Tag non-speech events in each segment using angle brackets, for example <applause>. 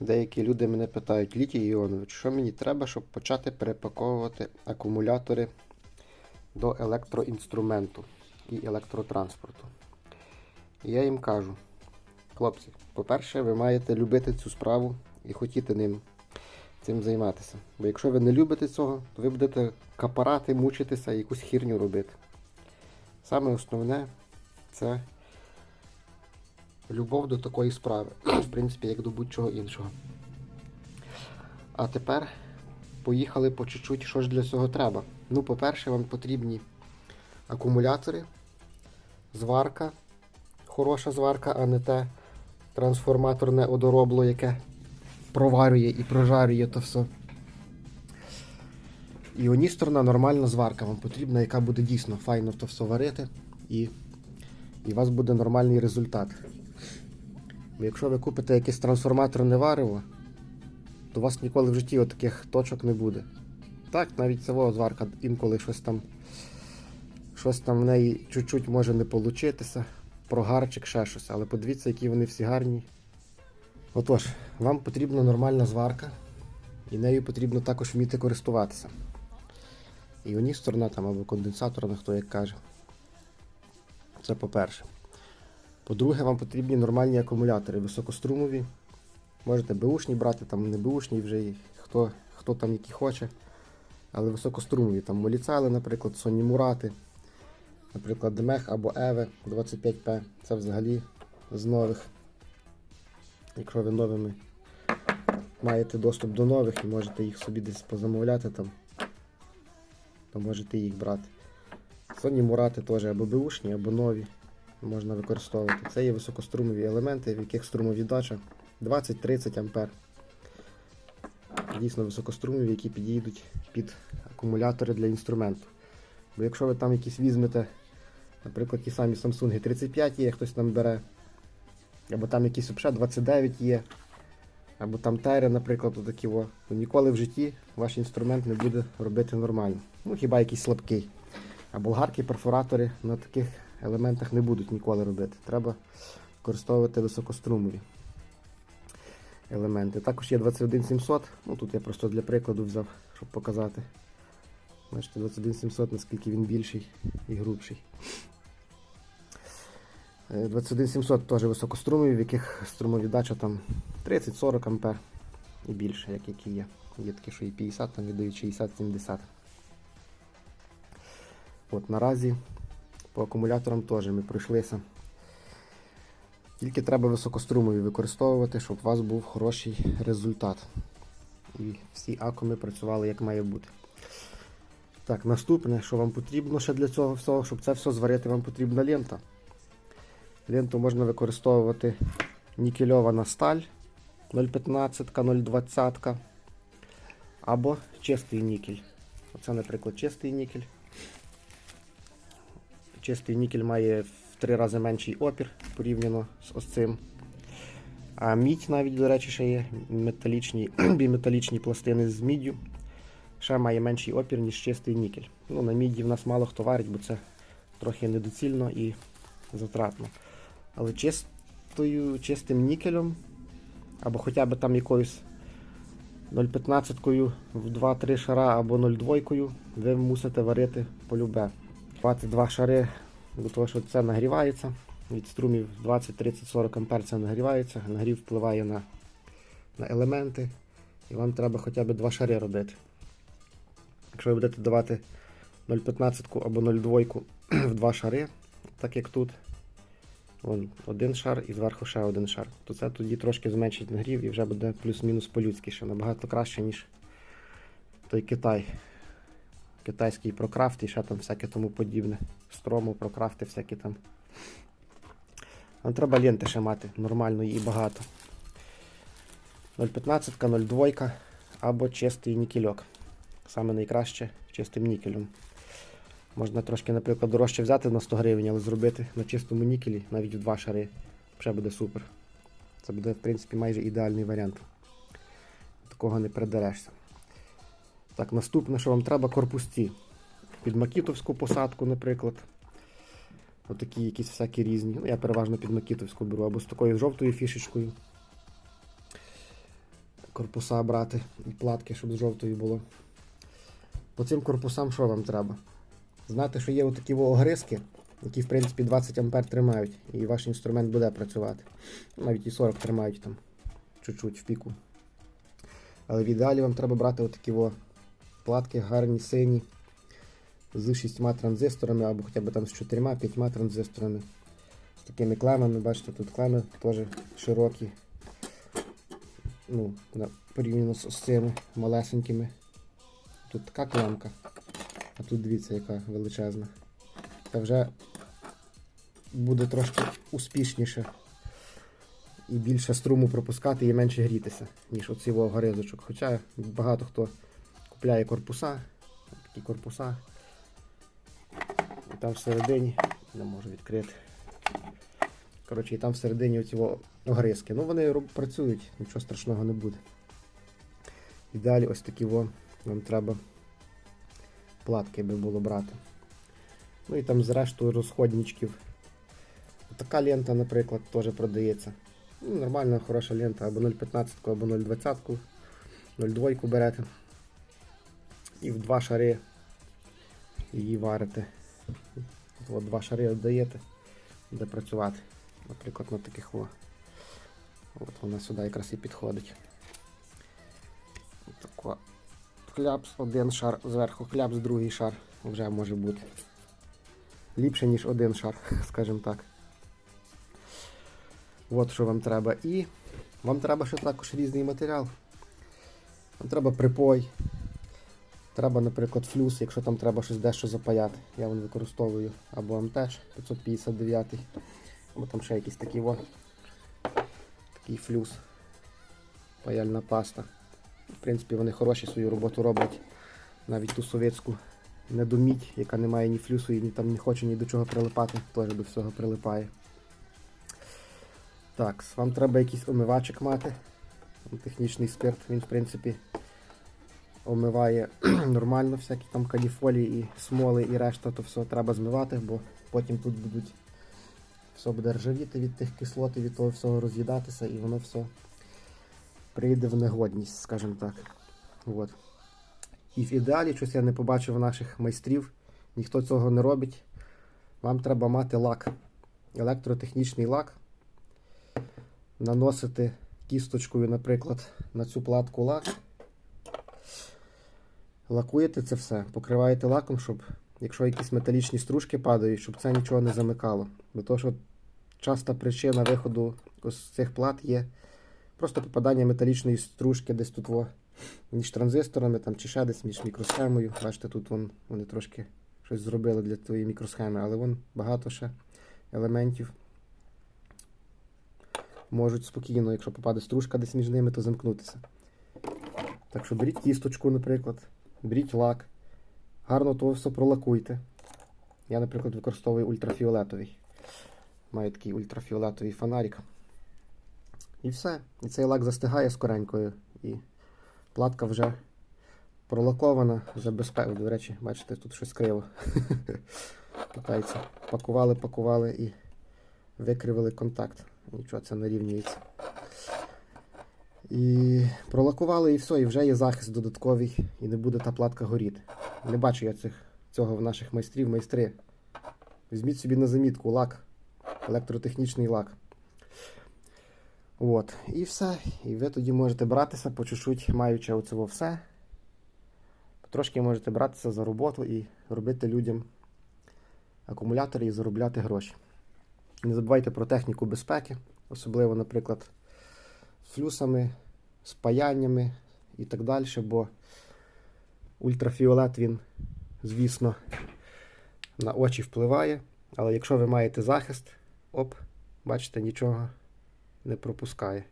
Деякі люди мене питають, Літій Іонович, що мені треба, щоб почати перепаковувати акумулятори до електроінструменту і електротранспорту. І я їм кажу, хлопці, по-перше, ви маєте любити цю справу і хотіти ним цим займатися. Бо якщо ви не любите цього, то ви будете капарати, мучитися і якусь хірню робити. Саме основне це любов до такої справи, <clears throat> в принципі, як до будь-чого іншого. А тепер поїхали по чуть-чуть, що ж для цього треба. Ну, по-перше, вам потрібні акумулятори, зварка, хороша зварка, а не те трансформаторне одоробло, яке проварює і прожарює то все. Іоністорна нормальна зварка вам потрібна, яка буде дійсно файно то все варити, і, і у вас буде нормальний результат. Якщо ви купите якесь трансформаторне варево, то у вас ніколи в житті таких точок не буде. Так, навіть цього зварка інколи щось там щось там в неї чуть-чуть може не получитися, прогарчик, ще щось, але подивіться, які вони всі гарні. Отож, вам потрібна нормальна зварка, і нею потрібно також вміти користуватися. Іоністорна там або конденсаторна, хто як каже. Це по-перше. По-друге, вам потрібні нормальні акумулятори, високострумові. Можете беушні брати, там не беушні вже хто, хто там які хоче. Але високострумові, там моліцали, наприклад, Sony Murati, наприклад, Демех або EVE 25P. Це взагалі з нових. Якщо ви новими маєте доступ до нових і можете їх собі десь позамовляти там, то можете їх брати. Sony Murati теж або беушні, або нові можна використовувати. Це є високострумові елементи, в яких струмовіддача 20-30 ампер. Дійсно високострумові, які підійдуть під акумулятори для інструменту. Бо якщо ви там якісь візьмете, наприклад, ті самі Samsung 35 є, хтось там бере, або там якісь взагалі 29 є, або там Тайри, наприклад, такі, о, то ніколи в житті ваш інструмент не буде робити нормально. Ну, хіба якийсь слабкий. А болгарки, перфоратори на таких елементах не будуть ніколи робити. Треба використовувати високострумові елементи. Також є 21700. Ну тут я просто для прикладу взяв, щоб показати. Бачите, 21700, наскільки він більший і грубший. Е, 21700 теж високострумові, в яких струмовіддача там 30-40 ампер і більше, як які є. Є такі, що і 50, там віддають 60-70. От наразі по акумуляторам теж ми пройшлися. Тільки треба високострумові використовувати, щоб у вас був хороший результат. І всі акуми працювали як має бути. Так, наступне, що вам потрібно ще для цього всього, щоб це все зварити, вам потрібна лента. Ленту можна використовувати нікельована сталь 0,15, 0,20 або чистий нікель. Оце, наприклад, чистий нікель. Чистий нікель має в три рази менший опір порівняно з ось цим. А мідь навіть, до речі, ще є металічні, <clears throat> біметалічні пластини з міддю. Ще має менший опір, ніж чистий нікель. Ну, на міді в нас мало хто варить, бо це трохи недоцільно і затратно. Але чистою, чистим нікелем, або хоча б там якоюсь 0,15 в 2-3 шара або 0,2 ви мусите варити полюбе. 22 шари, до того, що це нагрівається. Від струмів 20, 30, 40 ампер це нагрівається. Нагрів впливає на, на елементи. І вам треба хоча б 2 шари робити. Якщо ви будете давати 0,15 або 0,2 <clears throat> в 2 шари, так як тут, вон один шар і зверху ще один шар, то це тоді трошки зменшить нагрів і вже буде плюс-мінус по-людськи, ще набагато краще, ніж той Китай. Китайський прокрафт і ще там всяке тому подібне. Строму, прокрафти, всякі там. Нам треба ленти ще мати нормальної і багато. 0,15, 0,2 або чистий нікельок. Саме найкраще чистим нікелем. Можна трошки, наприклад, дорожче взяти на 100 гривень, але зробити на чистому нікелі навіть в два шари. Вже буде супер. Це буде, в принципі, майже ідеальний варіант. Такого не придерешся. Так, наступне, що вам треба, корпусці. Під макітовську посадку, наприклад. Отакі якісь всякі різні. Ну, я переважно під макітовську беру, або з такою жовтою фішечкою. корпуса брати і платки, щоб з жовтою було. По цим корпусам що вам треба? Знати, що є отакі огризки, які в принципі 20 А тримають, і ваш інструмент буде працювати. Навіть і 40 тримають там чуть-чуть в піку. Але в ідеалі вам треба брати отакі платки гарні, сині, з шістьма транзисторами, або хоча б там з чотирма-п'ятьма транзисторами. З такими клемами, бачите, тут клеми теж широкі. Ну, порівняно з, цими малесенькими. Тут така клемка, а тут дивіться, яка величезна. Та вже буде трошки успішніше і більше струму пропускати і менше грітися, ніж оці горизочок. Хоча багато хто купляє корпуса, такі корпуса. І там всередині, не можу відкрити. Коротше, і там всередині оці огризки. Ну вони працюють, нічого страшного не буде. І далі ось такі во, нам треба платки би було брати. Ну і там зрештою розходничків. Така лента, наприклад, теж продається. Ну, нормальна, хороша лента, або 0,15, або 0,20, 0,2 берете. І в два шари її варите. Тут от два шари віддаєте, буде працювати. Наприклад, на таких во. От вона сюди якраз і підходить. Отако. Хлябс, один шар зверху, хлябс, другий шар вже може бути. Ліпше, ніж один шар, <laughs> скажімо так. От що вам треба. І вам треба ще також різний матеріал. Вам треба припой. Треба, наприклад, флюс, якщо там треба щось дещо запаяти. Я вон використовую або МТ 559, або там ще якийсь такий во. Такий флюс. Паяльна паста. В принципі, вони хороші свою роботу роблять. Навіть ту совєтську недомідь, яка не має ні флюсу і ні, там не хоче ні до чого прилипати, теж до всього прилипає. Так, вам треба якийсь омивачик мати. Технічний спирт, він в принципі омиває <clears throat> нормально всякі там каліфолії і смоли і решта, то все треба змивати, бо потім тут будуть все буде ржавіти від тих кислот і від того всього роз'їдатися і воно все прийде в негодність, скажімо так. От. І в ідеалі, щось я не побачив наших майстрів, ніхто цього не робить. Вам треба мати лак, електротехнічний лак, наносити кісточкою, наприклад, на цю платку лак. Лакуєте це все, покриваєте лаком, щоб, якщо якісь металічні стружки падають, щоб це нічого не замикало. Бо то, що часта причина виходу з цих плат є просто попадання металічної стружки десь тут во, між транзисторами там, чи ще десь між мікросхемою. Бачите, тут вон, вони трошки щось зробили для твоєї мікросхеми, але вон багато ще елементів можуть спокійно, якщо попаде стружка десь між ними, то замкнутися. Так що беріть кісточку, наприклад, беріть лак, гарно того все пролакуйте. Я, наприклад, використовую ультрафіолетовий. Маю такий ультрафіолетовий фонарик. І все. І цей лак застигає скоренькою. І платка вже пролакована, вже безпека. До речі, бачите, тут щось криво. <laughs> Питається. Пакували, пакували і викривили контакт. Нічого, це нарівнюється. І пролакували і все, і вже є захист додатковий, і не буде та платка горіти. Не бачу я цих, цього в наших майстрів. Майстри. Візьміть собі на замітку лак, електротехнічний лак. От. І все. І ви тоді можете братися по чуть-чуть, маючи оцього все. Трошки можете братися за роботу і робити людям акумулятори і заробляти гроші. Не забувайте про техніку безпеки, особливо, наприклад, флюсами, з паяннями і так далі, бо ультрафіолет він, звісно, на очі впливає. Але якщо ви маєте захист, оп, бачите, нічого не пропускає.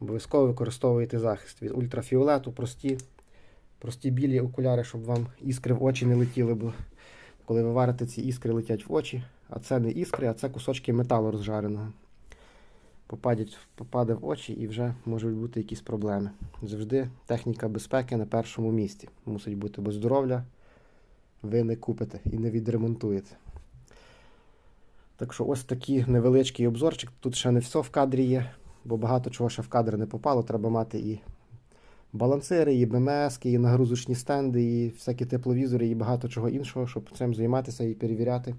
Обов'язково використовуєте захист від ультрафіолету, прості, прості білі окуляри, щоб вам іскри в очі не летіли, бо коли ви варите, ці іскри летять в очі, а це не іскри, а це кусочки металу розжареного. Попадять, попаде в очі і вже можуть бути якісь проблеми. Завжди техніка безпеки на першому місці. Мусить бути, бо здоров'я ви не купите і не відремонтуєте. Так що ось такий невеличкий обзорчик. Тут ще не все в кадрі є, бо багато чого ще в кадр не попало. Треба мати і балансири, і БМС, і нагрузочні стенди, і всякі тепловізори, і багато чого іншого, щоб цим займатися і перевіряти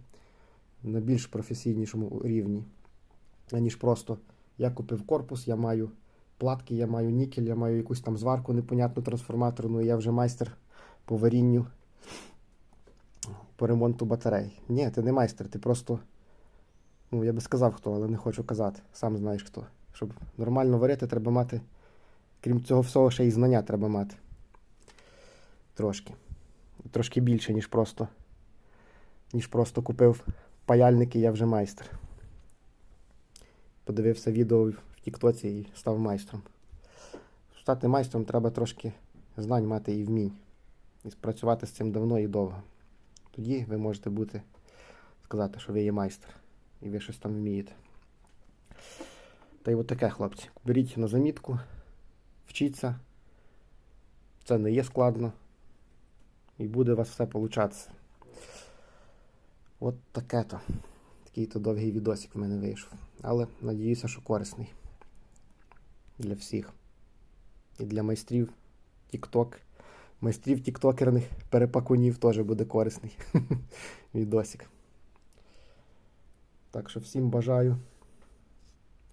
на більш професійнішому рівні, аніж просто я купив корпус, я маю платки, я маю нікель, я маю якусь там зварку непонятну трансформаторну, і я вже майстер по варінню, по ремонту батарей. Ні, ти не майстер, ти просто. Ну, я би сказав хто, але не хочу казати. Сам знаєш хто. Щоб нормально варити, треба мати. Крім цього всього, ще й знання треба мати. Трошки. Трошки більше, ніж просто. Ніж просто купив паяльник і я вже майстер. Подивився відео в Тіктоці і став майстром. Стати майстром треба трошки знань мати і вмінь. І спрацювати з цим давно і довго. Тоді ви можете бути, сказати, що ви є майстер і ви щось там вмієте. Та й от таке, хлопці. Беріть на замітку, вчіться. Це не є складно. І буде у вас все получатися. От таке то. Такий то довгий відосик в мене вийшов. Але надіюся, що корисний. Для всіх. І для майстрів TikTok. Майстрів тіктокерних перепакунів теж буде корисний <laughs> відосик. Так що всім бажаю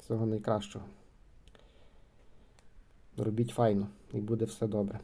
всього найкращого. Робіть файно і буде все добре.